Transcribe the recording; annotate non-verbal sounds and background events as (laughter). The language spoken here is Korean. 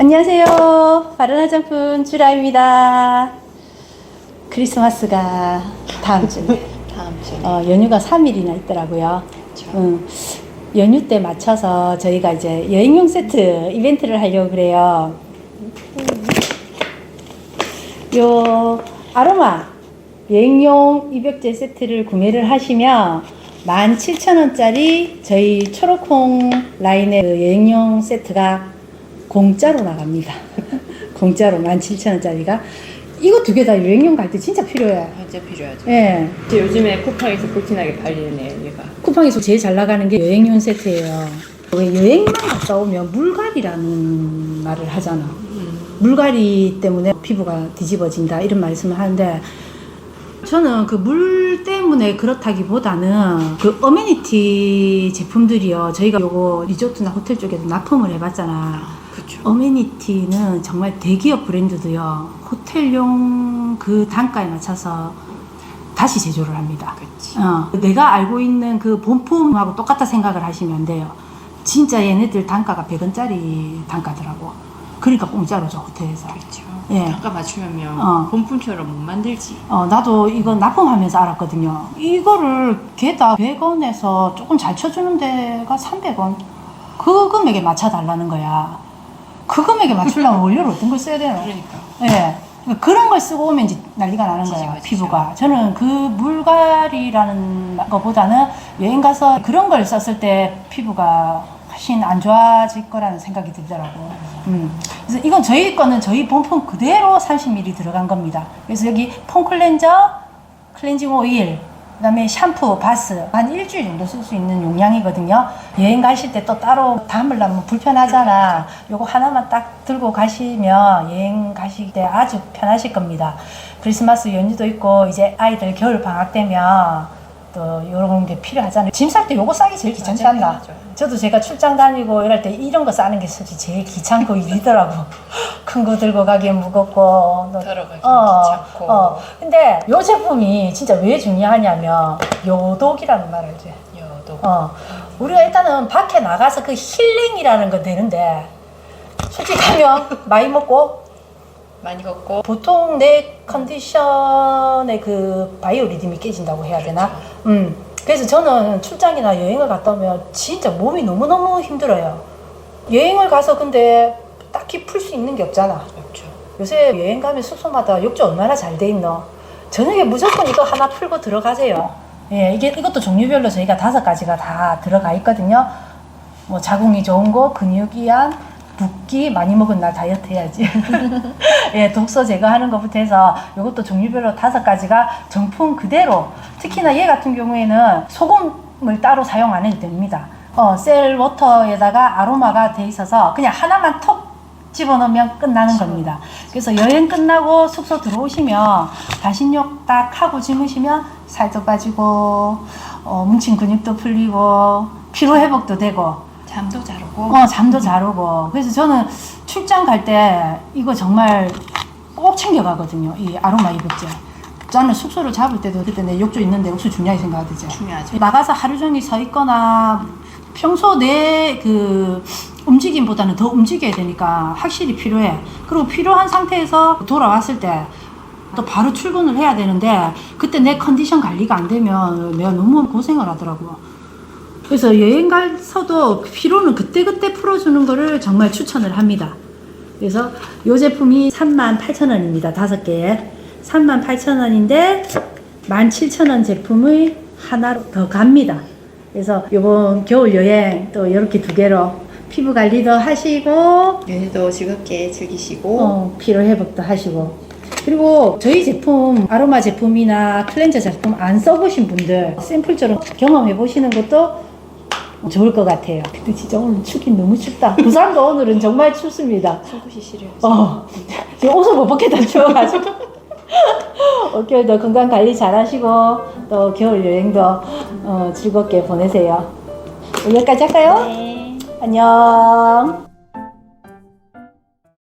안녕하세요. 바른 화장품 주라입니다. 크리스마스가 다음 주에 (laughs) 다음 주에. 어, 연휴가 3일이나 있더라고요. 그렇죠. 응. 연휴 때 맞춰서 저희가 이제 여행용 세트 이벤트를 하려고 그래요. 요 아로마 여행용 입욕제 세트를 구매를 하시면 17,000원짜리 저희 초록콩 라인의 그 여행용 세트가 공짜로 나갑니다. (laughs) 공짜로 17,000원짜리가 이거 두 개 다 여행용 갈 때 진짜 필요해. 진짜 필요하죠. 예. 이제 요즘에 쿠팡에서 불티나게 팔리는 애, 얘가. 쿠팡에서 제일 잘 나가는 게 여행용 세트예요. 왜 여행만 갔다 오면 물갈이라는 말을 하잖아. 물갈이 때문에 피부가 뒤집어진다 이런 말씀을 하는데 저는 그 물 때문에 그렇다기보다는 그 어메니티 제품들이요. 저희가 요거 리조트나 호텔 쪽에도 납품을 해봤잖아. 그렇죠. 어메니티는 정말 대기업 브랜드도요. 호텔용 그 단가에 맞춰서 다시 제조를 합니다. 그치. 어, 내가 알고 있는 그 본품하고 똑같다 생각을 하시면 안 돼요. 진짜 얘네들 단가가 100원짜리 단가더라고. 그러니까 공짜로죠, 호텔에서. 그렇죠. 예. 단가 맞추면 어. 본품처럼 못 만들지. 어, 나도 이거 납품하면서 알았거든요. 이거를 개당 100원에서 조금 잘 쳐주는 데가 300원. 그 금액에 맞춰달라는 거야. 그 금액에 맞추려면 (laughs) 원료를 어떤 걸 써야 되나? 그러니까. 예. 그러니까 그런 걸 쓰고 오면 이제 난리가 나는 거야, 뒤집어지죠. 피부가. 저는 그 물갈이라는 것보다는 여행 가서 그런 걸 썼을 때 피부가 훨씬 안 좋아질 거라는 생각이 들더라고. 음. 그래서 이건 저희 거는 저희 본품 그대로 30ml 들어간 겁니다. 그래서 여기 폼 클렌저, 클렌징 오일, 그 다음에 샴푸, 바스 한 일주일 정도 쓸 수 있는 용량이거든요. 여행 가실 때 또 따로 담으려면 불편하잖아. 요거 하나만 딱 들고 가시면 여행 가실 때 아주 편하실 겁니다. 크리스마스 연휴도 있고 이제 아이들 겨울 방학 되면 또 이런 게 필요하잖아요. 짐쌀때 요거 싸기 제일 귀찮지 맞아요, 않나? 저도 제가 출장 다니고 이럴 때 이런 거 싸는 게 솔직히 제일 귀찮고 (laughs) 일이더라고. 큰 거 들고 가기 무겁고. 또- 들어가기 어, 귀찮고. 어. 근데 요 제품이 진짜 왜 중요하냐면 요독이라는 말 알지? 여도. 어. 우리가 일단은 밖에 나가서 그 힐링이라는 거 되는데 솔직히 하면 많이 먹고 많이 걷고. 보통 내 컨디션의 그 바이오 리듬이 깨진다고 해야 되나? 그렇죠. 음. 그래서 저는 출장이나 여행을 갔다 오면 진짜 몸이 너무너무 힘들어요. 여행을 가서 근데 딱히 풀 수 있는 게 없잖아. 없죠. 요새 여행 가면 숙소마다 욕조 얼마나 잘 돼 있노? 저녁에 무조건 이거 하나 풀고 들어가세요. 예, 이게 이것도 종류별로 저희가 다섯 가지가 다 들어가 있거든요. 뭐 자궁이 좋은 거, 근육이한, 붓기 많이 먹은 날 다이어트 해야지. (laughs) 예, 독소 제거하는 것부터 해서 이것도 종류별로 다섯 가지가 정품 그대로. 특히나 얘 같은 경우에는 소금을 따로 사용 안 해도 됩니다. 어, 셀 워터에다가 아로마가 돼 있어서 그냥 하나만 톡 집어넣으면 끝나는 겁니다. 그래서 여행 끝나고 숙소 들어오시면 반신욕 딱 하고 주무시면 살도 빠지고 어, 뭉친 근육도 풀리고 피로 회복도 되고 잠도 잘 오고. 어, 잠도 잘 오고. 그래서 저는 출장 갈 때 이거 정말 꼭 챙겨가거든요. 이 아로마 이복제. 저는 숙소를 잡을 때도 그때 내 욕조 있는데 욕조 중요하게 생각하듯이. 중요하죠. 나가서 하루 종일 서 있거나 평소 내 그 움직임보다는 더 움직여야 되니까 확실히 필요해. 그리고 필요한 상태에서 돌아왔을 때 또 바로 출근을 해야 되는데 그때 내 컨디션 관리가 안 되면 내가 너무 고생을 하더라고요. 그래서 여행 가서도 피로는 그때그때 풀어주는 거를 정말 추천을 합니다. 그래서 이 제품이 38,000원입니다. 다섯 개에. 38,000원인데 17,000원 제품의 하나로 더 갑니다. 그래서 이번 겨울 여행 또 이렇게 두 개로 피부 관리도 하시고 연휴도 즐겁게 즐기시고. 어, 피로 회복도 하시고 그리고 저희 제품 아로마 제품이나 클렌저 제품 안 써보신 분들 샘플처럼 경험해 보시는 것도 좋을 것 같아요. 근데 진짜 오늘 춥긴 너무 춥다. 부산도 오늘은 정말 춥습니다. 속옷이 시려요. 어, 지금 옷을 못 벗겠다 추워가지고. (laughs) 올겨울도 건강 관리 잘 하시고 또 겨울 여행도 어, 즐겁게 보내세요. 오늘 여기까지 할까요? 네. 안녕.